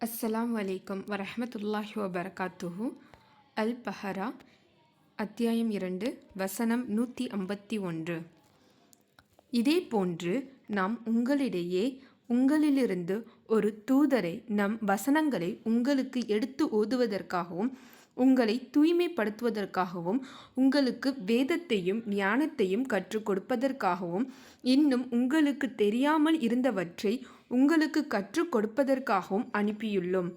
அஸ்ஸலாம் வலைக்கம் வரஹமத்துல்லாஹி வபரகாத்துஹு. அல் பஹரா அத்தியாயம் இரண்டு வசனம் நூற்றி ஐம்பத்தி ஒன்று. இதே போன்று நாம் உங்களிடையே உங்களிலிருந்து ஒரு தூதரை நம் வசனங்களை உங்களுக்கு எடுத்து ஓதுவதற்காகவும் உங்களை தூய்மைப்படுத்துவதற்காகவும் உங்களுக்கு வேதத்தையும் ஞானத்தையும் கற்றுக் கொடுப்பதற்காகவும் இன்னும் உங்களுக்கு தெரியாமல் இருந்தவற்றை உங்களுக்கு கற்றுக் கொடுப்பதற்காகவும் அனுப்பியுள்ளோம்.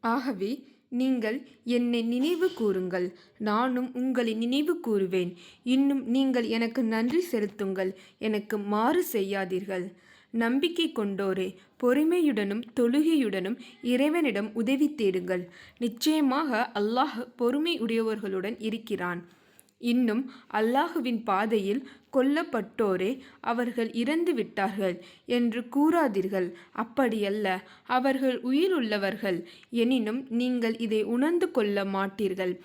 ஆகவே நீங்கள் என்னை நினைவு கூறுங்கள். நானும் உங்களை நினைவு கூறுவேன். இன்னும் நீங்கள் எனக்கு நன்றி செலுத்துங்கள். எனக்கு மாறு செய்யாதீர்கள். நம்பிக்கை கொண்டோரே பொறுமையுடனும் தொழுகையுடனும் இறைவனிடம் உதவி தேடுங்கள். நிச்சயமாக அல்லாஹ் பொறுமை உடையவர்களுடன் இருக்கிறான். இன்னும் அல்லாஹுவின் பாதையில் கொல்லப்பட்டோரே அவர்கள் இறந்து விட்டார்கள் என்று கூறாதீர்கள். அப்படியல்ல அவர்கள் உயிருள்ளவர்கள். எனினும் நீங்கள் இதை உணர்ந்து கொள்ள மாட்டீர்கள்.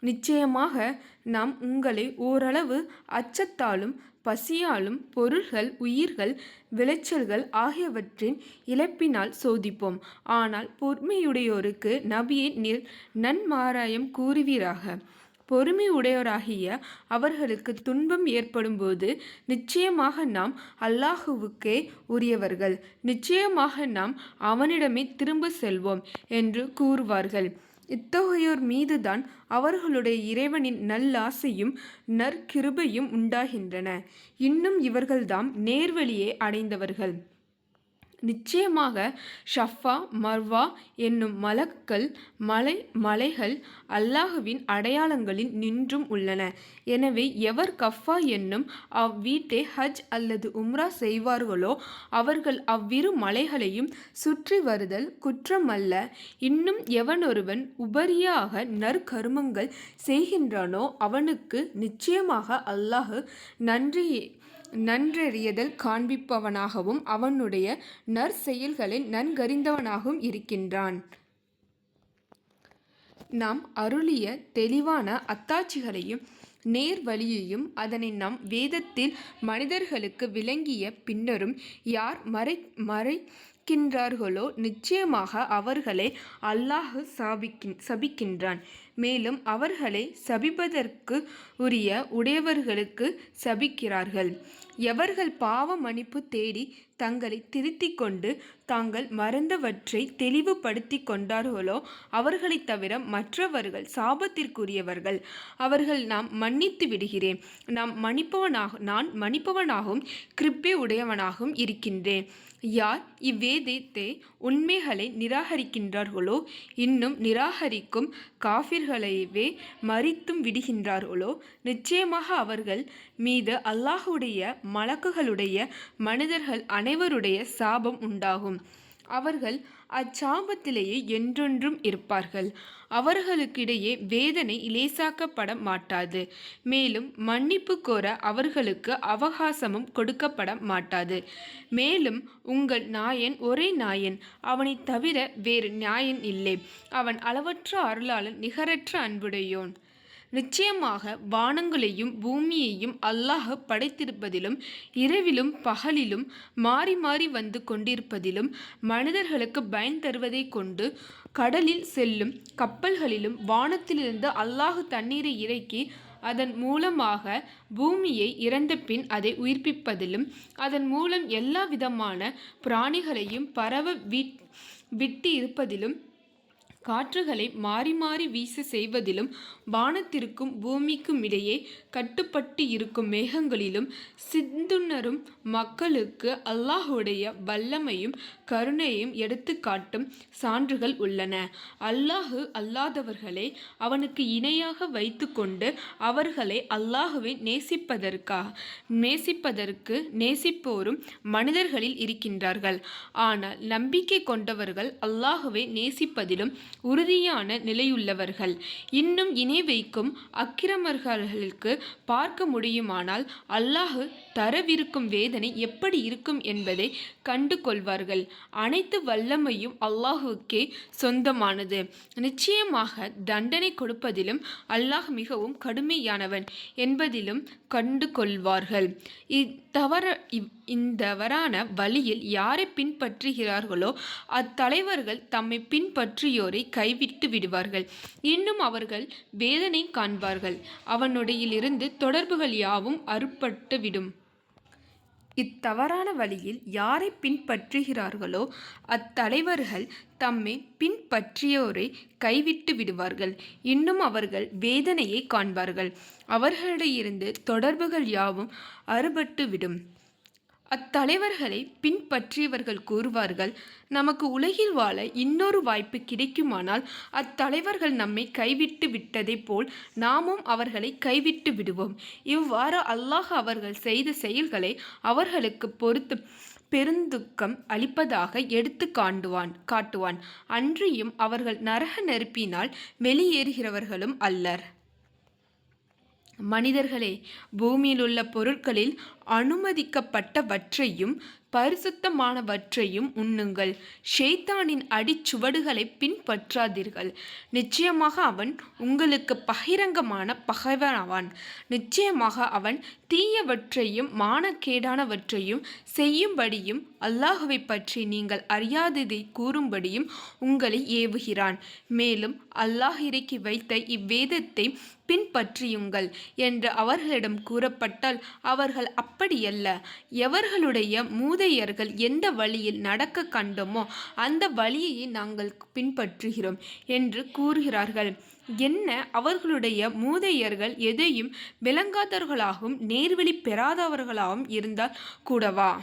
நிச்சயமாக நாம் உங்களை ஓரளவு அச்சத்தாலும் பசியாலும் பொருள்கள் உயிர்கள் விளைச்சல்கள் ஆகியவற்றின் இழப்பினால் சோதிப்போம். ஆனால் பொறுமையுடையோருக்கு நபியை நிர் நன்மாராயம் கூறுவீராக. பொறுமை உடையோராகிய அவர்களுக்கு துன்பம் ஏற்படும்போது நிச்சயமாக நாம் அல்லாஹுவுக்கே உரியவர்கள். நிச்சயமாக நாம் அவனிடமே திரும்ப செல்வோம் என்று கூறுவார்கள். இத்தகையோர் மீதுதான் அவர்களுடைய இறைவனின் நல்லாசையும் நற்கிருபையும் உண்டாகின்றன. இன்னும் இவர்கள்தாம் நேர்வழியை அடைந்தவர்கள். நிச்சயமாக ஷஃபா மர்வா என்னும் மலக்கள் மலை மலைகள் அல்லாஹுவின் அடையாளங்களில் நின்றும் உள்ளன. எனவே எவர் கஃபா என்னும் அவ்வீட்டை ஹஜ் அல்லது உம்ரா செய்வார்களோ அவர்கள் அவ்விரு மலைகளையும் சுற்றி வருதல் குற்றமல்ல. இன்னும் எவனொருவன் உபரியாக நற்கருமங்கள் செய்கின்றானோ அவனுக்கு நிச்சயமாக அல்லாஹு நன்றி நன்றறியதல் காண்பிப்பவனாகவும் அவனுடைய நற்செயல்களை நன்கறிந்தவனாகவும் இருக்கின்றான். நாம் அருளிய தெளிவான அத்தாட்சிகளையும் நேர் வழியையும் அதனை நம் வேதத்தில் மனிதர்களுக்கு விளங்கிய பின்னரும் யார் மறை மறைக்கின்றார்களோ நிச்சயமாக அவர்களை அல்லாஹு சாபிக்கின் சபிக்கின்றான். மேலும் அவர்களை சபிப்பதற்கு உரிய உடையவர்களுக்கு சபிக்கிறார்கள். எவர்கள் பாவ மன்னிப்பு தேடி தங்களை திருத்திக் கொண்டு தாங்கள் மறந்தவற்றை தெளிவுபடுத்தி கொண்டார்களோ அவர்களை தவிர மற்றவர்கள் சாபத்திற்குரியவர்கள். அவர்கள் நாம் மன்னித்து விடுகிறேன். நாம் மன்னிப்பவனாக நான் மன்னிப்பவனாகவும் கிருப்பே உடையவனாகவும் இருக்கின்றேன். யார் இவ்வேதத்தை உண்மைகளை நிராகரிக்கின்றார்களோ இன்னும் நிராகரிக்கும் காபிர்களையவே மறித்தும் விடுகின்றார்களோ நிச்சயமாக அவர்கள் மீது அல்லாஹுடைய மலக்குகளுடைய மனிதர்கள் அனைவருடைய சாபம் உண்டாகும். அவர்கள் அச்சாபத்திலேயே என்றொன்றும் இருப்பார்கள். அவர்களுக்கிடையே வேதனை இலேசாக்கப்பட மாட்டாது மேலும் மன்னிப்பு கோர அவர்களுக்கு அவகாசமும் கொடுக்கப்பட மாட்டாது மேலும் உங்கள் நாயன் ஒரே நாயன். அவனை தவிர வேறு நியாயன் இல்லை. அவன் அளவற்ற அருளாளன் நிகரற்ற அன்புடையோன். நிச்சயமாக வானங்களையும் பூமியையும் அல்லாஹ் படைத்திருப்பதிலும் இரவிலும் பகலிலும் மாறி மாறி வந்து கொண்டிருப்பதிலும் மனிதர்களுக்கு பயன் தருவதை கொண்டு கடலில் செல்லும் கப்பல்களிலும் வானத்திலிருந்து அல்லாஹு தண்ணீரை இறக்கி அதன் மூலமாக பூமியை இறந்த பின் அதை உயிர்ப்பிப்பதிலும் அதன் மூலம் எல்லா விதமான பிராணிகளையும் பரவ விட்டு இருப்பதிலும் காற்றுகளை மாறி மாறி வீச செய்வதிலும் வானத்திற்கும் பூமிக்கும் இடையே கட்டுப்பட்டு இருக்கும் மேகங்களிலும் சிந்துணரும் மக்களுக்கு அல்லாஹுடைய வல்லமையும் கருணையும் எடுத்து காட்டும் சான்றுகள் உள்ளன. அல்லாஹு அல்லாதவர்களை அவனுக்கு இணையாக வைத்து கொண்டு அவர்களை அல்லாஹுவை நேசிப்பதற்காக நேசிப்பதற்கு நேசிப்போரும் மனிதர்களில் இருக்கின்றார்கள். ஆனால் நம்பிக்கை கொண்டவர்கள் அல்லாஹுவை நேசிப்பதிலும் உறுதியான நிலையுள்ளவர்கள். இன்னும் இணை வைக்கும் அக்கிரமர்களுக்கு பார்க்க முடியுமானால் அல்லாஹு தரவிருக்கும் வேதனை எப்படி இருக்கும் என்பதை கண்டு கொள்வார்கள் அனைத்து வல்லமையும் அல்லாஹுக்கே சொந்தமானது. நிச்சயமாக தண்டனை கொடுப்பதிலும் அல்லாஹ் மிகவும் கடுமையானவன் என்பதிலும் கண்டு கொள்வார்கள் இத்தவற இவ் இந்தவறான வழியில் யாரை பின்பற்றுகிறார்களோ அத்தலைவர்கள் தம்மை பின்பற்றியோரை கைவிட்டு விடுவார்கள். இன்னும் அவர்கள் வேதனை காண்பார்கள். அவனுடையிலிருந்து தொடர்புகள் யாவும் அறுபட்டுவிடும். இத்தவறான வழியில் யாரை பின்பற்றுகிறார்களோ அத்தலைவர்கள் தம்மை பின்பற்றியோரை கைவிட்டு விடுவார்கள். இன்னும் அவர்கள் வேதனையை காண்பார்கள். அவர்களிடையிருந்து தொடர்புகள் யாவும் அறுபட்டு விடும் அத்தலைவர்களை பின்பற்றியவர்கள் கூறுவார்கள் நமக்கு உலகில் வாழ இன்னொரு வாய்ப்பு கிடைக்குமானால் அத்தலைவர்கள் நம்மை கைவிட்டு விட்டதைப் போல் நாமும் அவர்களை கைவிட்டு விடுவோம். இவ்வாறு அல்லாஹ் அவர்கள் செய்த செயல்களை அவர்களுக்கு பொறுத்து பெருந்துக்கம் அளிப்பதாக எடுத்து காண்டுவான் காட்டுவான். அன்றியும் அவர்கள் நரக நெருப்பினால் வெளியேறுகிறவர்களும் அல்லர். மனிதர்களே பூமியிலுள்ள பொருட்களில் அனுமதிக்கப்பட்டவற்றையும் பரிசுத்தமானவற்றையும் உண்ணுங்கள். ஷெய்தானின் அடிச்சுவடுகளை பின்பற்றாதீர்கள். நிச்சயமாக அவன் உங்களுக்கு பகிரங்கமான பகைவனாவான். நிச்சயமாக அவன் தீயவற்றையும் மானக்கேடானவற்றையும் செய்யும்படியும் அல்லாஹுவை பற்றி நீங்கள் அறியாததை கூறும்படியும் உங்களை ஏவுகிறான். மேலும் அல்லாஹ் இறக்கி வைத்த இவ்வேதத்தை பின்பற்றியுங்கள் என்று அவர்களிடம் கூறப்பட்டால் அவர்கள் அப்படியல்ல. எவர்களுடைய மூதையர்கள் எந்த வழியில் நடக்க கண்டோமோ அந்த வழியையே நாங்கள் பின்பற்றுகிறோம் என்று கூறுகிறார்கள். என்ன? அவர்களுடைய மூதையர்கள் எதையும் விளங்காதவர்களாகவும் நேர்வழி பெறாதவர்களாகவும் இருந்தால் கூடவா?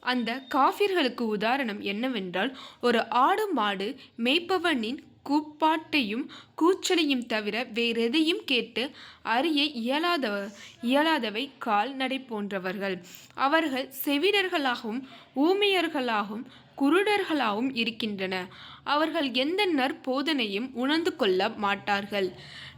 அந்த காஃபிர்களுக்கு உதாரணம் என்னவென்றால் ஒரு ஆடு மாடு மேய்ப்பவனின் கூப்பாட்டையும் கூச்சலையும் தவிர வேறெதையும் கேட்டு அறிய இயலாத இயலாதவை கால்நடை போன்றவர்கள். அவர்கள் செவிடர்களாகவும் ஊமையர்களாகவும் குருடர்களாகவும் இருக்கின்றன. அவர்கள் எந்த நற்போதனையும் உணர்ந்து கொள்ள மாட்டார்கள்.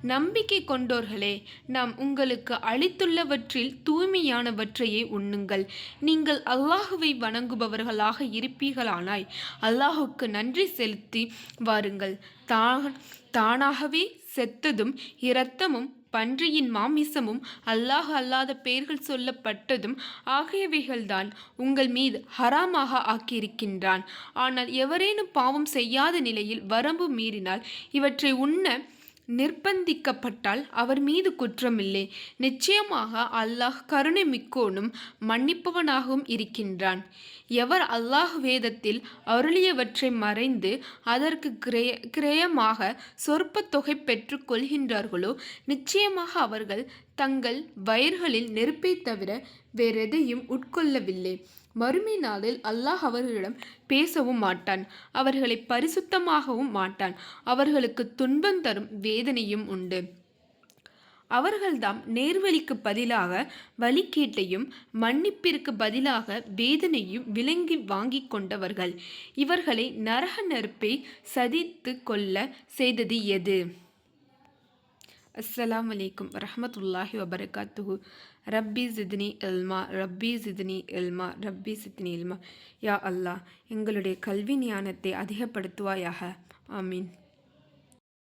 நம்பிக்கை கொண்டோர்களே நாம் உங்களுக்கு அளித்துள்ளவற்றில் தூய்மையானவற்றையே உண்ணுங்கள். நீங்கள் அல்லாஹுவை வணங்குபவர்களாக இருப்பீர்களானாய் அல்லாஹுக்கு நன்றி செலுத்தி வாருங்கள். தான் தானாகவே செத்ததும் இரத்தமும் பன்றியின் மாமிசமும் அல்லாஹ் அல்லாத பெயர்கள் சொல்லப்பட்டதும் ஆகியவைகள்தான் உங்கள் மீது ஹராமாக ஆக்கியிருக்கின்றான். ஆனால் எவரேனும் பாவம் செய்யாத நிலையில் வரம்பு மீறினால் இவற்றை உண்ண நிர்பந்திக்கப்பட்டால் அவர் மீது குற்றமில்லை. நிச்சயமாக அல்லாஹ் கருணை மிக்கோனும் மன்னிப்பவனாகவும் இருக்கின்றான். எவர் அல்லாஹ் வேதத்தில் அருளியவற்றை மறைந்து அதற்கு கிரய கிரயமாக சொற்ப தொகை பெற்று கொள்கின்றார்களோ நிச்சயமாக அவர்கள் தங்கள் வயிர்களில் நெருப்பை தவிர வேறெதையும் உட்கொள்ளவில்லை. மறுமை நாளில் அல்லாஹ் அவர்களிடம் பேசவும் மாட்டான். அவர்களை பரிசுத்தமாகவும் மாட்டான். அவர்களுக்கு துன்பம் தரும் வேதனையும் உண்டு. அவர்கள்தாம் நேர்வழிக்கு பதிலாக வழிகேட்டையும் மன்னிப்பிற்கு பதிலாக வேதனையும் விளங்கி வாங்கி கொண்டவர்கள். இவர்களை நரக நெருப்பை சதித்து கொள்ள செய்தது எது? அஸ்லாம் வலைக்கம் வரமத்துல்லாஹி வபரகாத்துஹு. ரப்பி ஜித்னி இல்மா ரப்பி ஜித்னி இல்மா ரப்பி சித்னி இல்மா யா அல்லாஹ் எங்களுடைய கல்வி ஞானத்தை அதிகப்படுத்துவாயாக. ஆமீன்.